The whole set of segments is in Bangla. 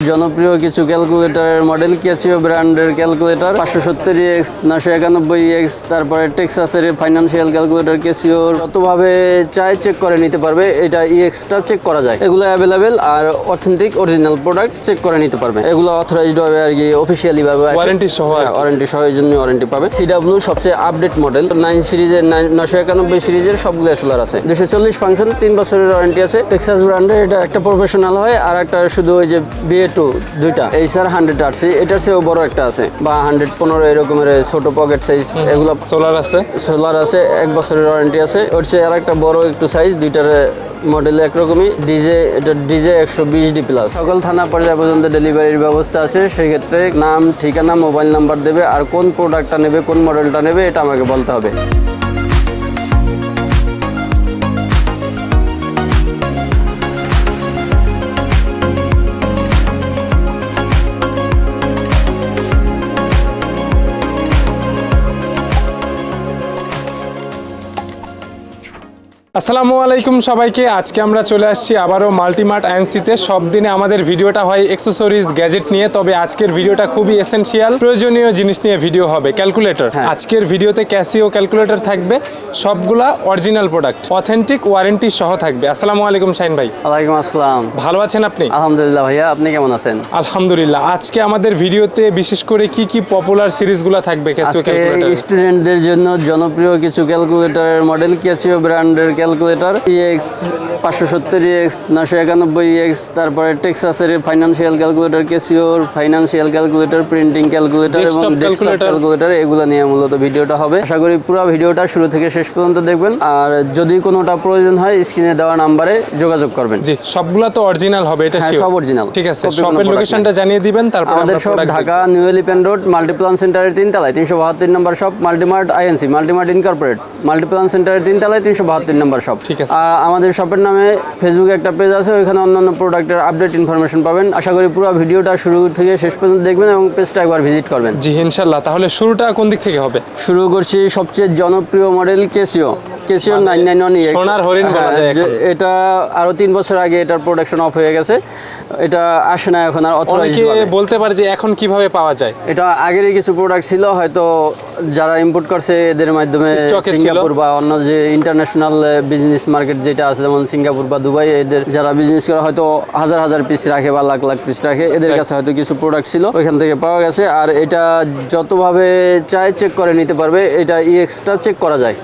জনপ্রিয় কিছু ক্যালকুলেটরের মডেল ক্যাচিও ব্র্যান্ডের ক্যালকুলেটর পাঁচশো সত্তর এক্স নশো একানব্বই এক্স তারপরে টেক্সাসের ফাইন্যান্সিয়াল ক্যালকুলেটর ক্যাচিওর যতভাবে চাই চেক করে নিতে পারবে এটা ইএক্সটা চেক করা যায়। এগুলো অ্যাভেলেবেল আর অথেন্টিক অরিজিনাল প্রোডাক্ট চেক করে নিতে পারবে। এগুলো অথরাইজড ভাবে আর কি অফিসিয়ালি ভাবে ওয়ারেন্টি সহ ওয়ারেন্টি সহ এই জন্য ওয়ারেন্টি পাবে। সিডাব্লিউ সবচেয়ে আপডেট মডেল নাইন সিরিজের নশো একানব্বই সিরিজের সবগুলো এসলার আছে। দুশো চল্লিশ ফাংশন তিন বছরের ওয়ারেন্টি আছে। টেক্সাস ব্র্যান্ডের এটা একটা প্রফেশনাল হয় আর একটা শুধু ওই যে বিএ টু দুইটা। এই স্যার হান্ড্রেড আরসি এটার চেয়েও বড় একটা আছে। বা হান্ড্রেড পনেরো এরকমের ছোট পকেট সাইজ এগুলো সোলার আছে। সোলার আছে এক বছরের ওয়ারেন্টি আছে। ওর চেয়ে আর একটা বড় একটু সাইজ দুইটার মডেল একরকমই। ডিজে এটা ডিজে একশো বিশ ডি প্লাস সকল থানা পর্যায় পর্যন্ত ডেলিভারির ব্যবস্থা আছে। সেই ক্ষেত্রে নাম ঠিকানা মোবাইল নাম্বার দেবে। আর কোন প্রোডাক্টটা নেবে কোন মডেলটা নেবে এটা আমাকে বলতে হবে। আসসালামু আলাইকুম সবাইকে। আজকে আমরা চলে আসছি আবারও মাল্টিমার্ট আইএনসিতে। সব দিনে আমাদের ভিডিওটা হয় এক্সেসরিজ গ্যাজেট নিয়ে। তবে আজকের ভিডিওটা খুবই এসেনশিয়াল প্রয়োজনীয় জিনিস নিয়ে ভিডিও হবে ক্যালকুলেটর। আজকের ভিডিওতে ক্যাসিও ক্যালকুলেটর থাকবে। সবগুলা অরিজিনাল প্রোডাক্ট অথেন্টিক ওয়ারেন্টি সহ থাকবে। আসসালামু আলাইকুম শাইন ভাই। ওয়ালাইকুম আসসালাম। ভালো আছেন আপনি? আলহামদুলিল্লাহ ভাইয়া আপনি কেমন আছেন? আলহামদুলিল্লাহ। আজকে আমাদের ভিডিওতে বিশেষ করে কি কি পপুলার সিরিজগুলো থাকবে ক্যাসিও ক্যালকুলেটর স্টুডেন্টদের জন্য জনপ্রিয় কিছু ক্যালকুলেটরের মডেল ক্যাসিও ব্র্যান্ডের ক্যালকুলেটর ইএক্স পাঁচশো সত্তর এক্স নশো একানব্বই এক্স তারপরে টেক্সাসের financial calculator Casio financial calculator printing calculator এবং ডেস্কটপ ক্যালকুলেটর এগুলো নিয়ে মূলত ভিডিওটা হবে। আশা করি পুরো ভিডিওটা শুরু থেকে শেষ পর্যন্ত দেখবেন। আর যদি কোনোটা প্রয়োজন হয় স্ক্রিনে দেওয়া নাম্বারে যোগাযোগ করবেন। জি সবগুলা তো অরিজিনাল হবে এটা হ্যাঁ, সব original। ঠিক আছে শপের লোকেশনটা জানিয়ে দিবেন তারপর আমাদের সব Dhaka new elephant road Multiplan সেন্টারের তিনতলায় তিনশো বাহাত্তর number shop Multimart INC Multimart incorporate Multiplan সেন্টারের তিনতলায় তিনশো বাহাত্তর নম্বর শপ ঠিক আছে। আমাদের শপের নামে ফেসবুকে একটা পেজ আছে ওইখানে অন্যান্য প্রোডাক্টের আপডেট ইনফরমেশন পাবেন। আশা করি পুরো ভিডিওটা শুরু থেকে শেষ পর্যন্ত দেখবেন এবং পেজটা একবার ভিজিট করবেন। জি ইনশাল্লাহ। তাহলে শুরুটা কোন দিক থেকে হবে? শুরু করছি সবচেয়ে জনপ্রিয় model Casio nine nine one সোনার হরিণ বলা যায় এটা আরও তিন বছর আগে এটার প্রোডাকশন অফ হয়ে গেছে। এটা আসে না এখন আর বলতে পারে যে এখন কীভাবে পাওয়া যায়। এটা আগেরই কিছু প্রোডাক্ট ছিল হয়তো যারা ইম্পোর্ট করছে এদের মাধ্যমে। সিঙ্গাপুর বা অন্য যে ইন্টারন্যাশনাল বিজনেস মার্কেট যেটা আছে যেমন সিঙ্গাপুর বা দুবাই এদের যারা বিজনেস করে হয়তো হাজার হাজার পিস রাখে বা লাখ লাখ পিস রাখে এদের কাছে হয়তো কিছু প্রোডাক্ট ছিল ওইখান থেকে পাওয়া গেছে। আর এটা যতভাবে চাই চেক করে নিতে পারবে এটা ইএক্সটা চেক করা যায়।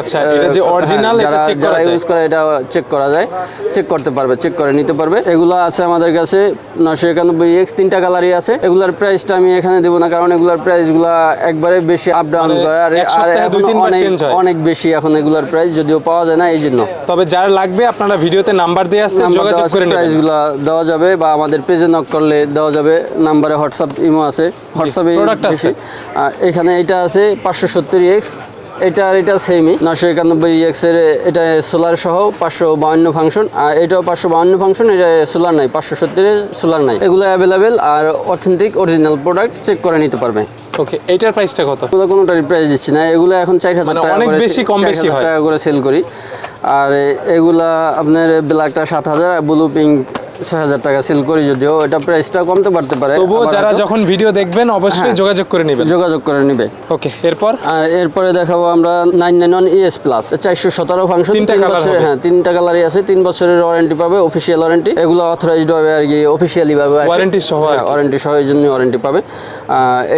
আচ্ছা এটা যে হ্যাঁ, অরিজিনাল এটা চেক করা যায়? ইউজ করে এটা চেক করা যায়। চেক করতে পারবে চেক করে নিতে পারবে। এগুলো আছে আমাদের কাছে নশো একানব্বই এক্স তিনটা কালারই আছে। এগুলার প্রাইসটা আমি এখানে দেবো না কারণ এগুলার প্রাইসগুলো একবারে বেশি আপ ডাউন মানে করে আর অনেক হয়। বেশি এখন এগুলার প্রাইস যদিও পাওয়া যায় না এই জন্য। তবে যার লাগবে আপনারা ভিডিওতে নাম্বার দিয়ে আসছে যোগাযোগ করে নেবেন। প্রাইসগুলো দেওয়া যাবে বা আমাদের পেজে নক করলে দেওয়া যাবে নাম্বারে হোয়াটসঅ্যাপ ইমো আছে। হোয়াটসঅ্যাপে product আছে। এখানে এটা আছে পাঁচশো সত্তর এক্স এটা আর এটা সেমি নশো একানব্বই এক্সের এটা সোলার সহ পাঁচশো বাউন্ন ফাংশন আর এটাও পাঁচশো বাউন্ন ফাংশন এটা সোলার নাই পাঁচশো সত্তর সোলার নাই। এগুলো অ্যাভেলেবেল আর অথেন্টিক অরিজিনাল প্রোডাক্ট চেক করে নিতে পারবে। ওকে এটার প্রাইসটা কত? কোনোটার প্রাইস দিচ্ছি না এগুলো এখন চার হাজার টাকা অনেক বেশি কম বেশি টাকা করে সেল করি। আর এগুলা আপনার ব্ল্যাকটা সাত হাজার ব্লু পিঙ্ক ছয় হাজার টাকা সেল করি যদিও এটা প্রাইসটা কমতে পারতে পারে তবুও যারা যখন ভিডিও দেখবেন অবশ্যই হ্যাঁ। যোগাযোগ করে নেবেন। যোগাযোগ করে নেবে। ওকে এরপর? আর এরপরে দেখাবো আমরা nine nine one ES plus. চারশো সতেরো ফাংশন তিনটা বছর হ্যাঁ তিনটা কালারই আছে তিন বছরের ওয়ারেন্টি পাবে অফিসিয়াল ওয়ারেন্টি এগুলো অথরাইজড হবে আর কি অফিসিয়ালি ভাবে আসে। Warranty সহ হ্যাঁ, ওয়ারেন্টি সহ এই জন্য ওয়ারেন্টি পাবে।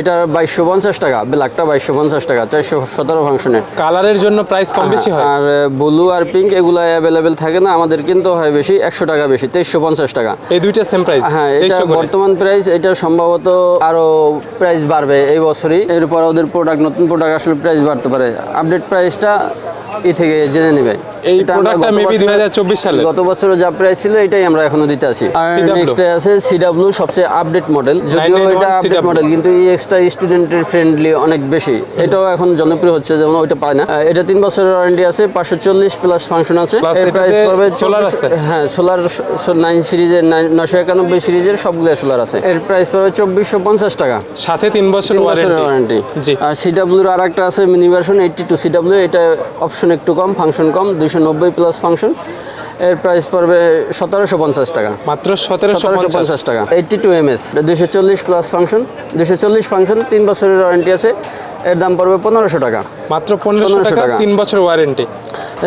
এটার বাইশশো পঞ্চাশ টাকা ব্ল্যাকটা বাইশশো পঞ্চাশ টাকা চারশো সতেরো ফাংশনের কালারের জন্য প্রাইস কম বেশি হয়। আর ব্লু আর পিঙ্ক এগুলো অ্যাভেলেবেল থাকে না আমাদের কিন্তু হয় বেশি একশো টাকা বেশি তেইশশো পঞ্চাশ টাকা। এই দুইটা সেম প্রাইস হ্যাঁ এটা বর্তমান প্রাইস এটা সম্ভবত আরও প্রাইস বাড়বে এই বছরই। এরপর ওদের প্রোডাক্ট নতুন প্রোডাক্ট আসলে প্রাইস বাড়তে পারে। আপডেট প্রাইসটা ই থেকে জেনে নেবে। এই প্রোডাক্টটা মেবি দুই বছরে- হাজার চব্বিশ সালে। গত বছর যা প্রাইস ছিল এটাই আমরা এখনও দিতে আছি। আর নেক্সট আছে সিডাব্লিউ সবচেয়ে আপডেট মডেল যদিও এটা আপডেট মডেল কিন্তু এই এক্সট্রা স্টুডেন্টের ফ্রেন্ডলি অনেক বেশি। এটাও এখন জনপ্রিয় হচ্ছে যেমন ওইটা পায় না। এটা তিন বছরের ওয়ারেন্টি আছে পাঁচশো চল্লিশ প্লাস ফাংশন আছে। এর প্রাইস পড়বে 24 আছে? হ্যাঁ সোলার নাইন সিরিজের নশো একানব্বই সিরিজের সবগুলো সোলার আছে। এর প্রাইস পড়বে চব্বিশশো পঞ্চাশ টাকা। সাথে তিন বছর বছরের ওয়ারেন্টি জি। আর সিডাব্লিউর আর একটা আছে mini version eighty two CW এটা অপশন একটু কম ফাংশন কম দুইশো নব্বই প্লাস ফাংশন। এর প্রাইস পড়বে সতেরোশো পঞ্চাশ টাকা। মাত্র সতেরোশো পঞ্চাশ। টাকা। এইটি টু এম এস দুশো চল্লিশ প্লাস ফাংশন দুশো চল্লিশ ফাংশন তিন বছরের ওয়ারেন্টি আছে। এর দাম পড়বে পনেরোশো টাকা। মাত্র পনেরোশো 1500 টাকা টাকা। তিন বছর ওয়ারেন্টি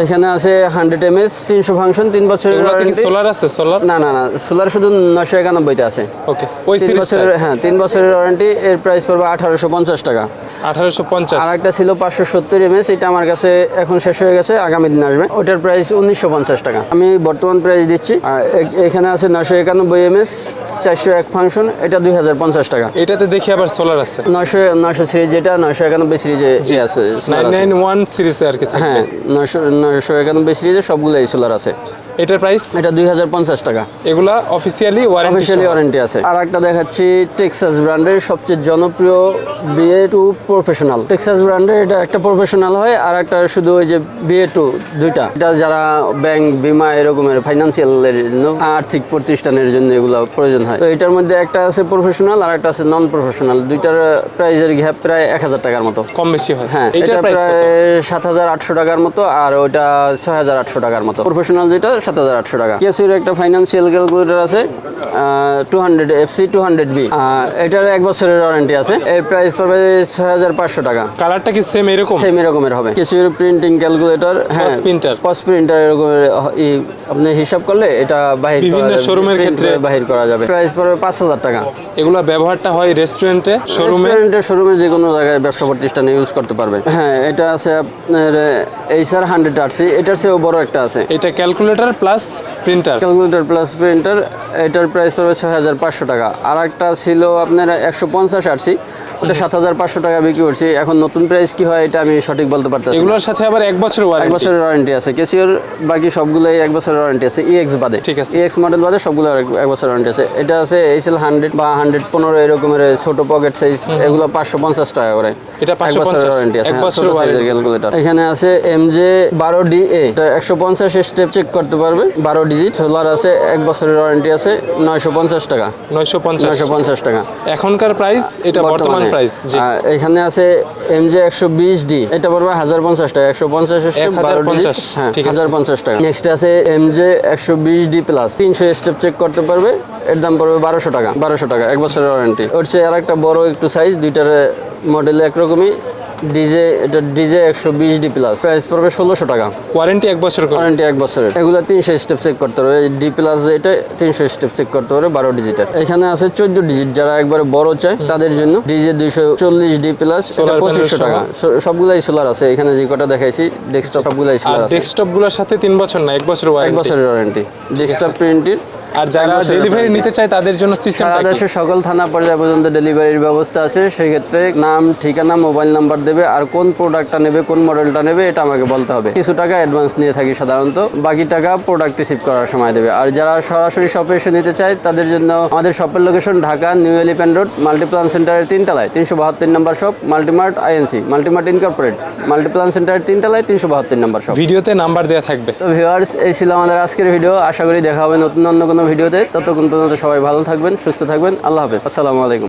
এখানে আছে হান্ড্রেড এম এস তিনশো ফাংশন তিন বছরের সোলার আছে? সোলার না না না সোলার শুধু নশো একানব্বইতে আছে। ওকে ওই তিন বছরের হ্যাঁ তিন বছরের ওয়ারেন্টি এর প্রাইস পড়বে আঠারোশো পঞ্চাশ টাকা। আঠারোশো পঞ্চাশ। আর একটা ছিল পাঁচশো সত্তর এমএস এটা আমার কাছে এখন শেষ হয়ে গেছে আগামী দিন আসবে। ওটার প্রাইস উনিশশো পঞ্চাশ টাকা। আমি বর্তমান প্রাইস দিচ্ছি। এখানে আছে নশো একানব্বই এমএস চারশো এক ফাংশন এটা দুই হাজার পঞ্চাশ টাকা। এটাতে দেখি আবার সোলার আছে। নশো নশো সিরিজ যেটা নশো একানব্বই সিরিজে আছে নাইন ওয়ান সিরিজে আর কি। হ্যাঁ নশো নশো একানব্বই সবগুলো এই সোলার আছে। এটার প্রাইস এটা দুই হাজার পঞ্চাশ টাকা। এগুলা অফিসিয়ালি অফিসিয়ালি ওয়ারেন্টি আছে। আর একটা দেখাচ্ছি টেক্সাস ব্র্যান্ডের সবচেয়ে জনপ্রিয় বিএ টু প্রফেশনাল টেক্সাস ব্র্যান্ডের এটা একটা প্রফেশনাল হয় আর একটা শুধু ওই যে বিএ টু দুইটা। এটা যারা ব্যাংক বিমা এরকমের ফাইন্যান্সিয়ালের জন্য আর্থিক প্রতিষ্ঠানের জন্য এগুলো প্রয়োজন হয়। তো এটার মধ্যে একটা আছে প্রফেশনাল আর একটা আছে নন প্রফেশনাল দুইটার প্রাইজের গ্যাপ প্রায় এক হাজার টাকার মতো। কম বেশি হয়। হ্যাঁ এটা প্রায় সাত হাজার আটশো টাকার মতো আর ওইটা ছয় হাজার আটশো টাকার মতো। প্রফেশনাল যেটা সাত হাজার আটশো টাকা। কেসির একটা ফাইন্যান্সিয়াল ক্যালকুলেটর আছে two hundred FC two hundred B এটার এক বছরের ওয়ারেন্টি আছে। এর প্রাইস পড়বে ছয় হাজার পাঁচশো টাকা। কালারটা কি সেম এরকম? সেম এরকমের হবে। কেসির প্রিন্টিং ক্যালকুলেটর হ্যাঁ। Printer। পস প্রিন্টার ই- আপনি হিসাব করলে এটা বাহির বিভিন্ন print ক্ষেত্রে- বাহির করা যাবে। প্রাইস পড়বে পাঁচ হাজার টাকা। এগুলা ব্যবহারটা হয় রেস্টুরেন্টে শোরুমে রেস্টুরেন্টের শোরুমে যে কোনো জায়গায় ব্যবসা প্রতিষ্ঠানে ইউজ করতে পারবে। হ্যাঁ এটা আছে আপনার এইচআর হান্ড্রেড আরসি এটার চেয়েও বড় একটা আছে। এটা calculator plus printer calculator plus printer এটার প্রাইস পড়বে ছয় হাজার পাঁচশো টাকা। আর একটা ছিল আপনার একশো পঞ্চাশ আরসি ওটা সাত হাজার পাঁচশো টাকা বিক্রি করছি। এখন নতুন প্রাইস কি হয় এটা আমি সঠিক বলতে পারতেছি এগুলোর সাথে আবার এক বছর এক বছরের ওয়ারেন্টি আছে। কেসিওর বাকি সবগুলোই এক বছরের ওয়ারেন্টি আছে। ইএক্স বাদে। ঠিক আছে। ইএক্স মডেল বাদে সবগুলো এক- বছরের ওয়ারেন্টি আছে। এটা আছে এইচএল হান্ড্রেড বা হান্ড্রেড পনেরো এরকমের ছোট পকেট সাইজ এগুলো পাঁচশো পঞ্চাশ টাকা করে। এটা এক বছরের ওয়ারেন্টি আছে। হ্যাঁ, বছরের ছোট সাইজের ক্যালকুলেটর এখানে আছে এম জে বারো ডি এ একশো পঞ্চাশ স্টেপ চেক করতে পারবে। বারো ডিজিট সোলার আছে এক বছরের ওয়ারেন্টি আছে নয়শো পঞ্চাশ টাকা। নয়শো পঞ্চাশ। টাকা। এখনকার প্রাইস এটা বর্তমান প্রাইস এখানে আছে এম জে একশো বিশ ডি এটা পড়বে হাজার পঞ্চাশ টাকা একশো পঞ্চাশ স্টেপ বারো ডিজিট 1050 হ্যাঁ ঠিক আছে। হাজার পঞ্চাশ টাকা। নেক্সট আছে এম জে একশো বিশ ডি প্লাস তিনশো স্টেপ চেক করতে পারবে এর দাম পড়বে বারোশো টাকা বারোশো টাকা এক বছরের ওয়ারেন্টি ওর চেয়ে আর একটা বড় একটু সাইজ দুইটার মডেল একরকমই। ডিজে এটা ডিজে একশো বিশ ডি প্লাস প্রাইস পড়বে ষোলোশো টাকা। ওয়ারেন্টি এক বছর ওয়ারেন্টি এক বছরের। এগুলো তিনশো স্টেপ চেক করতে হবে। ডি প্লাস এটা তিনশো স্টেপ চেক করতে হবে বারো ডিজিটের এখানে আছে চোদ্দ ডিজিট যারা একবারে বড় চায় তাদের জন্য ডিজে দুইশো চল্লিশ ডি প্লাস এটা পঁচিশশো টাকা। সবগুলাই সোলার আছে। এখানে যে কটা দেখাইছি ডেস্কটপ সবগুলাই সোলার আছে। ডেস্কটপগুলোর সাথে তিন বছর না এক বছর এক বছরের ওয়ারেন্টি ডেস্কটপ প্রিন্টেড আর যারা ডেলিভারি নিতে চায় তাদের জন্য সারা সিস্টেমটা দেশের সকল থানা পর্যায়ে পর্যন্ত ডেলিভারির ব্যবস্থা আছে। সেই ক্ষেত্রে নাম ঠিকানা মোবাইল নাম্বার দেবে আর কোন প্রোডাক্টটা নেবে কোন মডেলটা নেবে এটা আমাকে বলতে হবে। কিছু টাকা অ্যাডভান্স নিয়ে থাকি সাধারণত। বাকি টাকা প্রোডাক্ট রিসিভ করার সময় দেবে। আর যারা সরাসরি শপে এসে নিতে চায় তাদের জন্য আমাদের শপের location Dhaka new elephant road Multiplan সেন্টারের তিনতলায় তিনশো বাহাত্তর number shop Multimart INC Multimart incorporate Multiplan সেন্টারের তিনতলায় তিনশো বাহাত্তর নম্বর শপ ভিডিওতে নাম্বার দেওয়া থাকবে। তো ভিউয়ার্স এই ছিল আমাদের আজকের ভিডিও আশা করি দেখা হবে নতুন অন্য কোনো ভিডিওতে ততক্ষণ পর্যন্ত সবাই ভালো থাকবেন সুস্থ থাকবেন আল্লাহ হাফেজ। আসসালামু আলাইকুম।